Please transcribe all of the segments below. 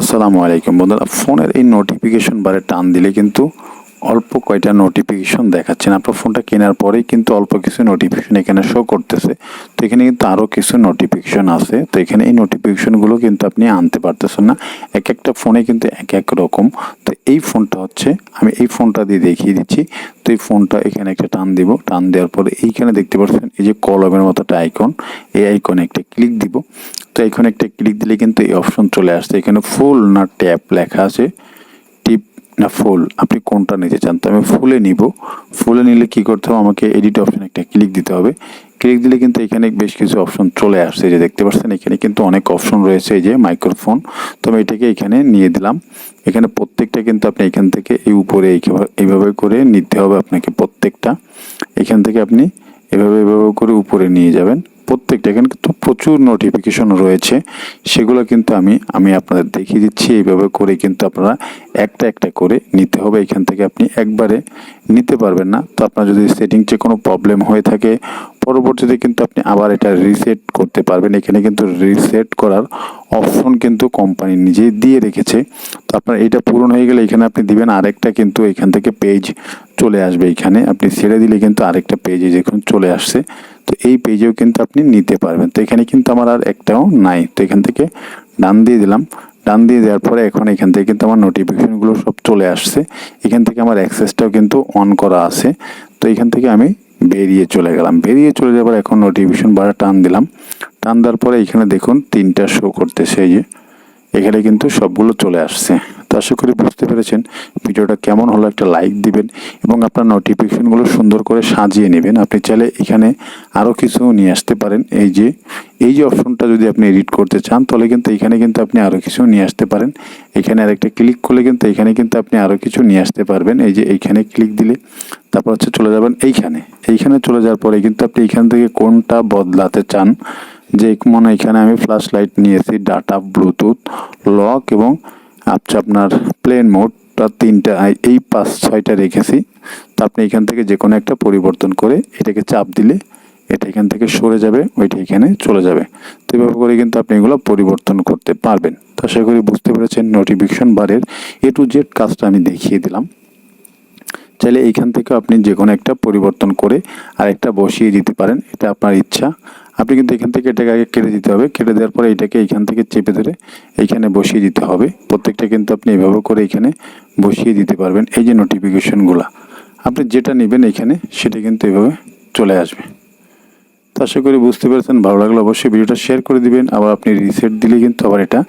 আসসালামু আলাইকুম বন্ধুরা, ফোনের এই নোটিফিকেশন বারে টান দিলে কিন্তু অল্প কয়টা নোটিফিকেশন দেখাচ্ছেন। আপনার ফোনটা কেনার পরেই কিন্তু অল্প কিছু নোটিফিকেশন এখানে শো করতেছে। তো এখানে কিন্তু আরও কিছু নোটিফিকেশন আছে। তো এখানে এই নোটিফিকেশনগুলো কিন্তু আপনি আনতে পারতেছেন না। এক একটা ফোনে কিন্তু এক এক রকম। তো এই ফোনটা হচ্ছে, আমি এই ফোনটা দিয়ে দেখিয়ে দিচ্ছি। তো এই ফোনটা এখানে একটা টান দিব। টান দেওয়ার পরে এইখানে দেখতে পাচ্ছেন, এই যে কলমের মতো একটা আইকন এই আইকনে একটা ক্লিক দিব। তো এখানে একটা ক্লিক দিলে কিন্তু এই অপশন চলে আসছে। এখানে ফুল না ট্যাপ লেখা আছে। টিপ না ফুল আপনি কোনটা নিতে চান? তো আমি ফুলে নিব। ফুলে নিলে কি করতে হবে? আমাকে এডিট অপশন একটা ক্লিক দিতে হবে। ক্লিক দিলে কিন্তু এখানে বেশ কিছু অপশন চলে আসছে। যে দেখতে পাচ্ছেন, এখানে কিন্তু অনেক অপশন রয়েছে যে মাইক্রোফোন তো আমি এটাকে এখানে নিয়ে দিলাম। এখানে প্রত্যেকটা কিন্তু আপনি এখান থেকে এই উপরে এইভাবে করে নিতে হবে আপনাকে প্রত্যেকটা। এখান থেকে আপনি এভাবে এভাবে করে উপরে নিয়ে যাবেন। প্রত্যেকটা এখানে কিন্তু প্রচুর নোটিফিকেশন রয়েছে। সেগুলো কিন্তু আমি আমি আপনাদের দেখিয়ে দিচ্ছি। এইভাবে করে কিন্তু আপনারা একটা একটা করে নিতে হবে। এখান থেকে আপনি একবারে নিতে পারবেন না। তো আপনার যদি সেটিংসে কোনো প্রবলেম হয়ে থাকে, পরবর্তীতে কিন্তু আপনি আবার এটা রিসেট করতে পারবেন। এখানে কিন্তু রিসেট করার অপশন কিন্তু কোম্পানি নিজেই দিয়ে রেখেছে। তো আপনার এটা পূরণ হয়ে গেলে এখানে আপনি দিবেন আরেকটা কিন্তু এখান থেকে পেজ চলে আসবে। এখানে আপনি ছেড়ে দিলে কিন্তু আরেকটা পেজে যখন চলে আসছে। তো এই পেজেও কিন্তু আপনি নিতে পারবেন। তো এখানে কিন্তু আমার আর একটাও নাই। তো এখান থেকে ডান দিয়ে দিলাম। ডান দিয়ে দেওয়ার পরে এখন এখান থেকে কিন্তু আমার নোটিফিকেশনগুলো সব চলে আসছে। এখান থেকে আমার অ্যাক্সেসটাও কিন্তু অন করা আছে। তো এখান থেকে আমি বেরিয়ে চলে গেলাম। বেরিয়ে চলে যাবার এখন নোটিফিকেশন বাড়া টান দিলাম। টান দেওয়ার পরে এখানে দেখুন তিনটা শো করতেছে এই যে। এখানে কিন্তু সবগুলো চলে আসছে। তো আশা করি বুঝতে পেরেছেন। ভিডিওটা কেমন হলো একটা লাইক দিবেন এবং আপনার নোটিফিকেশনগুলো সুন্দর করে সাজিয়ে নেবেন। আপনি চাইলে এখানে আরও কিছু নিয়ে আসতে পারেন। এই যে এই যে অপশনটা যদি আপনি এডিট করতে চান, তাহলে কিন্তু এখানে কিন্তু আপনি আরও কিছু নিয়ে আসতে পারেন। এখানে আরেকটা ক্লিক করলে কিন্তু এখানে কিন্তু আপনি আরও কিছু নিয়ে আসতে পারবেন। এই যে, এইখানে ক্লিক দিলে তারপর হচ্ছে চলে যাবেন এইখানে। এইখানে চলে যাওয়ার পরে কিন্তু আপনি এইখান থেকে কোনটা বদলাতে চান, যে মনে এখানে আমি ফ্ল্যাশ লাইট নিয়েছি ডাটা ব্লুটুথ লক এবং আচ্ছা আপনার প্লেন মোড মোডটা তিনটা, এই পাঁচ ছয়টা রেখেছি। তো আপনি এখান থেকে যে কোনো একটা পরিবর্তন করে এটাকে চাপ দিলে এটা এখান থেকে সরে যাবে, ওইটা এখানে চলে যাবে। তো এভাবে করে কিন্তু আপনি এগুলো পরিবর্তন করতে পারবেন। তো আশা করি বুঝতে পেরেছেন নোটিফিকেশন বারের এ টু জেড কাজটা আমি দেখিয়ে দিলাম। চাইলে এইখান থেকে আপনি যে কোনো একটা পরিবর্তন করে আরেকটা বসিয়ে দিতে পারেন, এটা আপনার ইচ্ছা। আপনি কিন্তু এখান থেকে এটাকে আগে কেটে দিতে হবে। কেটে দেওয়ার পরে এটাকে এইখান থেকে চেপে ধরে এইখানে বসিয়ে দিতে হবে। প্রত্যেকটা কিন্তু আপনি এভাবে করে এখানে বসিয়ে দিতে পারবেন। এই যে নোটিফিকেশনগুলো আপনি যেটা নেবেন এখানে সেটা কিন্তু এভাবে চলে আসবে। তো আশা করি বুঝতে পেরেছেন। ভালো লাগলে অবশ্যই ভিডিওটা শেয়ার করে দিবেন। আবার আপনি রিসেট দিলে কিন্তু আবার এটা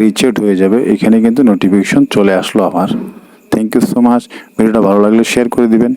রিচেট হয়ে যাবে। এখানে কিন্তু নোটিফিকেশন চলে আসলো আবার থ্যাংক ইউ সো মাচ ভিডিওটা ভালো লাগলে শেয়ার করে দিবেন।